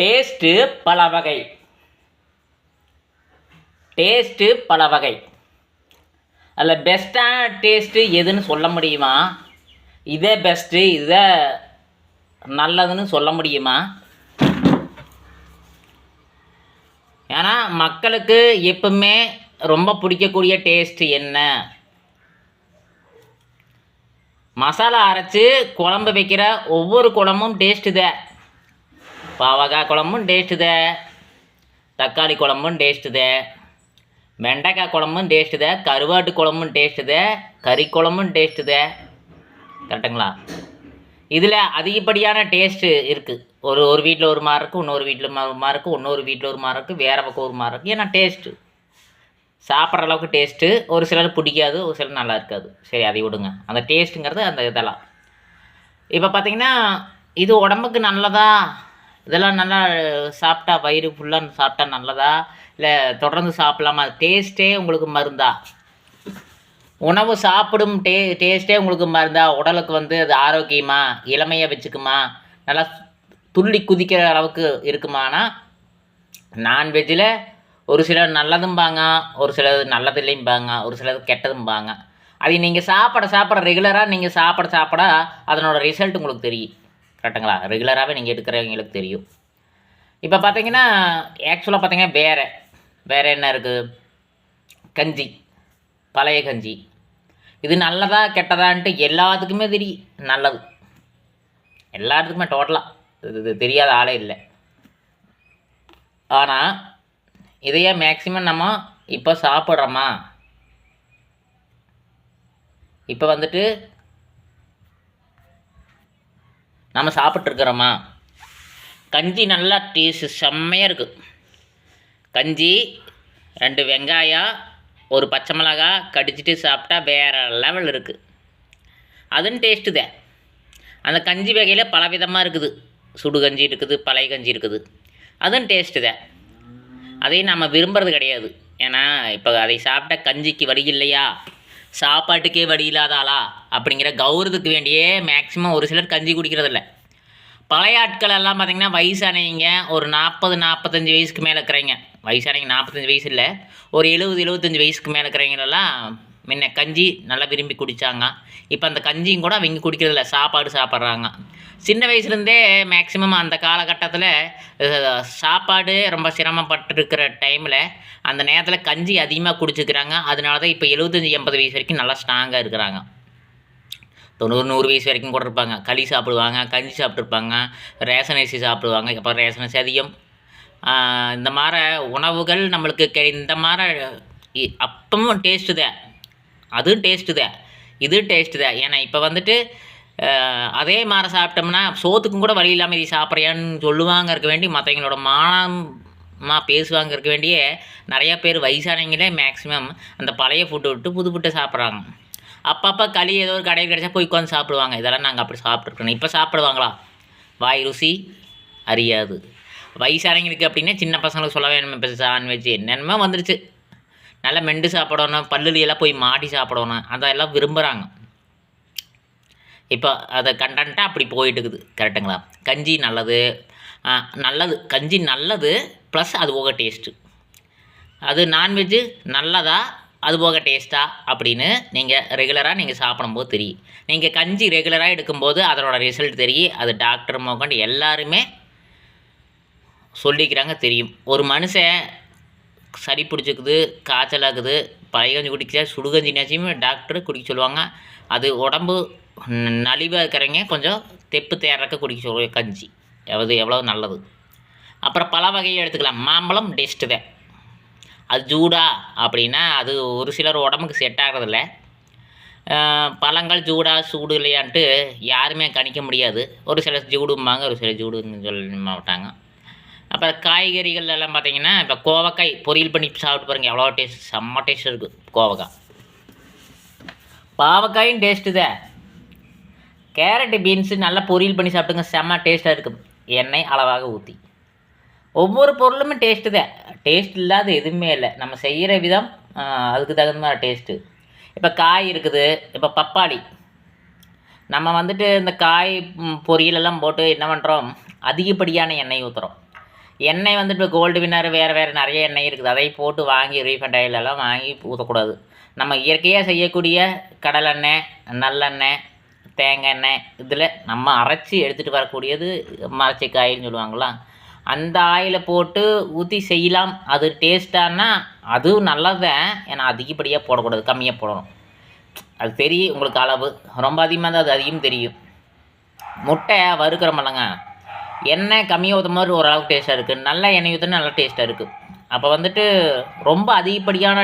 Taste பல வகை. Taste பல வகை. அதில் பெஸ்ட்டான டேஸ்ட்டு எதுன்னு சொல்ல முடியுமா? இதே பெஸ்ட்டு இதே நல்லதுன்னு சொல்ல முடியுமா? ஏன்னா மக்களுக்கு எப்பவுமே ரொம்ப பிடிக்கக்கூடிய டேஸ்ட்டு என்ன? மசாலா அரைச்சி குழம்பு வைக்கிற ஒவ்வொரு குழம்பும் டேஸ்ட்டு தான். பாவக்காய் குழம்பும் டேஸ்ட்டு தக்காளி குழம்பும் டேஸ்ட்டு வெண்டைக்காய் குழம்பும் டேஸ்ட்டு கருவாட்டு குழம்பும் டேஸ்ட்டு கறி குழம்பும் டேஸ்ட்டு கரெக்டுங்களா? இதில் அதிகப்படியான டேஸ்ட்டு இருக்குது ஒரு ஒரு வீட்டில் ஒரு மாதிரி இருக்கும் இன்னொரு வீட்டில் ஒரு மாதிரி இருக்கும் இன்னொரு வீட்டில் ஒரு மாதிரி இருக்குது வேறு பக்கம் ஒரு மாதிரி இருக்குது ஏன்னா டேஸ்ட்டு. சாப்பிட்ற அளவுக்கு டேஸ்ட்டு. ஒரு சிலர் பிடிக்காது ஒரு சிலர் நல்லா இருக்காது. சரி அதை விடுங்க. அந்த டேஸ்ட்டுங்கிறது அந்த இதெல்லாம். இப்போ பார்த்திங்கன்னா இது உடம்புக்கு நல்லதா? இதெல்லாம் நல்லா சாப்பிட்டா வயிறு ஃபுல்லாக சாப்பிட்டா நல்லதா? இல்லை தொடர்ந்து சாப்பிடலாமா? டேஸ்ட்டே உங்களுக்கு மருந்தா? உணவு சாப்பிடும் டே டேஸ்ட்டே உங்களுக்கு மருந்தா? உடலுக்கு வந்து அது ஆரோக்கியமா? இளமையாக வச்சுக்குமா? நல்லா துள்ளி குதிக்கிற அளவுக்கு இருக்குமானா நான்வெஜ்ஜில் ஒரு சிலர் நல்லதும்பாங்க ஒரு சிலர் நல்லதில்லைம்பாங்க ஒரு சிலது கெட்டதும்பாங்க. அது நீங்கள் சாப்பிட சாப்பிட ரெகுலராக நீங்கள் சாப்பிட சாப்பிட அதனோட ரிசல்ட் உங்களுக்கு தெரியும். கரெக்டுங்களா? ரெகுலராகவே நீங்கள் எடுக்கிறவங்களுக்கு தெரியும். இப்போ பார்த்தீங்கன்னா ஆக்சுவலாக பார்த்தீங்கன்னா வேறு வேறு என்ன இருக்குது கஞ்சி பழைய கஞ்சி. இது நல்லதா கெட்டதான்ட்டு எல்லாத்துக்குமே தெரியும். நல்லது. எல்லாத்துக்குமே டோட்டலாக இது இது தெரியாத ஆளே இல்லை. ஆனால் இதையே மேக்சிமம் நம்ம இப்போ சாப்பிட்றோமா? இப்போ வந்துட்டு நம்ம சாப்பிட்ருக்குறோமா கஞ்சி நல்லா டேஸ்ட் செம்மையாக இருக்குது கஞ்சி ரெண்டு வெங்காயம் ஒரு பச்சை மிளகா கடிச்சிட்டு சாப்பிட்டா வேறு லெவல் இருக்குது அதுவும் டேஸ்ட்டு தான். அந்த கஞ்சி வகையில் பல விதமாக இருக்குது. சுடு கஞ்சி இருக்குது பழைய கஞ்சி இருக்குது. அதுவும் டேஸ்ட்டு தான். அதையும் நம்ம விரும்புறது கிடையாது. ஏன்னா இப்போ அதை சாப்பிட்டா கஞ்சிக்கு வழி இல்லையா? சாப்பாட்டுக்கே வழி இல்லாத ஆளா? அப்படிங்கிற கௌரவத்துக்கு வேண்டியே மேக்ஸிமம் ஒரு சிலர் கஞ்சி குடிக்கிறதில்ல. பழைய ஆட்கள் எல்லாம் பார்த்தீங்கன்னா வயசானவங்க ஒரு நாற்பது நாற்பத்தஞ்சு வயசுக்கு மேலே இருக்கிறவங்க. வயசானவங்க நாற்பத்தஞ்சு வயசு இல்லை ஒரு எழுபது எழுபத்தஞ்சு வயசுக்கு மேலே இருக்கிறவங்களெல்லாம் முன்ன கஞ்சி நல்லா விரும்பி குடித்தாங்க இப்போ அந்த கஞ்சியும் கூட அவங்க குடிக்கிறதில்ல சாப்பாடு சாப்பிட்றாங்க. சின்ன வயசுலேருந்தே மேக்ஸிமம் அந்த காலகட்டத்தில் சாப்பாடு ரொம்ப சிரமப்பட்டிருக்கிற டைமில் அந்த நேரத்தில் கஞ்சி அதிகமாக குடிச்சிக்கிறாங்க. அதனால தான் இப்போ எழுபத்தஞ்சி எண்பது வயசு வரைக்கும் நல்லா ஸ்ட்ராங்காக இருக்கிறாங்க. தொண்ணூறு நூறு வயசு வரைக்கும் கூட இருப்பாங்க. களி சாப்பிடுவாங்க கஞ்சி சாப்பிட்ருப்பாங்க ரேஷன் அரிசி சாப்பிடுவாங்க. அப்புறம் ரேஷன் அரிசி அதிகம். இந்த மாதிரி உணவுகள் நம்மளுக்கு இந்த மாதிரி இ- அப்பவும் டேஸ்ட்டு தான். அதுவும் டேஸ்ட்டு தான். இது டேஸ்ட்டு தான். ஏன்னா இப்போ வந்துட்டு அதே மாதிரி சாப்பிட்டோம்னா சோத்துக்கும் கூட வழி இல்லாமல் இது சாப்பிட்றியான்னு சொல்லுவாங்க இருக்க வேண்டி மற்றவங்களோட மானமாக பேசுவாங்க இருக்க வேண்டிய நிறையா பேர் வயசானவங்களே மேக்ஸிமம் அந்த பழைய ஃபுட்டு விட்டு புது ஃபுட்டை சாப்பிட்றாங்க. அப்பப்போ களி ஏதோ ஒரு கடையில் கிடச்சா போய் உட்காந்து சாப்பிடுவாங்க. இதெல்லாம் நாங்கள் அப்படி சாப்பிட்ருக்கணும் இப்போ சாப்பிடுவாங்களா? வாய் ருசி அறியாது. வயசானவங்களுக்கு அப்படின்னா சின்ன பசங்களுக்கு சொல்ல வேணும். இப்போ நான்வெஜ் என்னென்னமோ வந்துருச்சு. நல்லா மெண்டு சாப்பிடணும். பல்லுலியெல்லாம் போய் மாட்டி சாப்பிடணும். அதெல்லாம் விரும்புகிறாங்க இப்போ அதை கண்டன்ட்டாக அப்படி போயிட்டு இருக்குது கரெக்டுங்களா கஞ்சி நல்லது. நல்லது. கஞ்சி நல்லது ப்ளஸ் அது போக டேஸ்ட்டு அது நான்வெஜ்ஜு நல்லதா? அது போக டேஸ்ட்டா அப்படின்னு நீங்கள் ரெகுலராக நீங்கள் சாப்பிடும்போது தெரியும். நீங்கள் கஞ்சி ரெகுலராக எடுக்கும்போது அதனோட ரிசல்ட் தெரியும். அது டாக்டர் மோகண்ட் எல்லாருமே சொல்லிக்கிறாங்க தெரியும். ஒரு மனுஷன் சளி பிடிச்சிக்குது காய்ச்சல் பழைய கஞ்சி சுடுகஞ்சி சுடுகஞ்சினாச்சுமே டாக்டர் குடிக்க சொல்லுவாங்க. அது உடம்பு நலிவாக இருக்கிறவங்க கொஞ்சம் தெப்பு தேர்றக்க குடிக்க சொல்லுவாங்க கஞ்சி. எவ்வளவு எவ்வளோ நல்லது. அப்புறம் பல வகையை எடுத்துக்கலாம். மாம்பழம் டெஸ்ட்டு தான். அது ஜூடா அப்படின்னா அது ஒரு சிலர் உடம்புக்கு செட் ஆகிறதில்ல. பழங்கள் ஜூடா சூடு இல்லையான்ட்டு யாருமே கணிக்க முடியாது. ஒரு சிலர் ஜூடும்பாங்க ஒரு சிலர் ஜூடுன்னு சொல்ல மாட்டாங்க. அப்புறம் காய்கறிகள் எல்லாம் பார்த்தீங்கன்னா இப்போ கோவக்காய் பொரியல் பண்ணி சாப்பிட்டு பாருங்கள் எவ்வளோ டேஸ்ட் செம்ம டேஸ்ட் இருக்குது கோவக்காய். பாவக்காயும் டேஸ்ட்டு தான். கேரட்டு பீன்ஸு நல்லா பொரியல் பண்ணி சாப்பிட்டுங்க செம்ம டேஸ்ட்டாக இருக்கும். எண்ணெய் அளவாக ஊற்றி ஒவ்வொரு பொருளுமே டேஸ்ட்டு தான். டேஸ்ட் இல்லாத எதுவுமே இல்லை. நம்ம செய்கிற விதம் அதுக்கு தகுந்த மாதிரி டேஸ்ட்டு இப்போ காய் இருக்குது. இப்போ பப்பாளி. நம்ம வந்துட்டு இந்த காய் பொரியலெல்லாம் போட்டு என்ன பண்ணுறோம் அதிகப்படியான எண்ணெய் ஊற்றுறோம் எண்ணெய் வந்துட்டு இப்போ கோல்டு வின்னர் வேறு வேறு நிறைய எண்ணெய் இருக்குது. அதை போட்டு வாங்கி ரீஃபண்ட் ஆயிலெல்லாம் வாங்கி ஊற்றக்கூடாது நம்ம இயற்கையாக செய்யக்கூடிய கடலெண்ணெய் நல்லெண்ணெய் தேங்காய் எண்ணெய் இதில் நம்ம அரைச்சி எடுத்துகிட்டு வரக்கூடியது மரச்சிக்கு சொல்லுவாங்களா? அந்த ஆயிலை போட்டு ஊற்றி செய்யலாம். அது டேஸ்ட்டானா அதுவும் நல்லது. தான் ஏன்னா அதிகப்படியாக போடக்கூடாது கம்மியாக போடணும். அது தெரியும் உங்களுக்கு அளவு. ரொம்ப அதிகமாக இருந்தால் அது அதிகம் தெரியும். முட்டை வறுக்கிறோமில்லங்க எண்ணெய் கம்மியாக ஊற்ற மாதிரி ஓரளவுக்கு டேஸ்ட்டாக இருக்குது நல்ல எண்ணெய் ஊற்றினா நல்லா டேஸ்ட்டாக இருக்குது அப்போ வந்துட்டு ரொம்ப அதிகப்படியான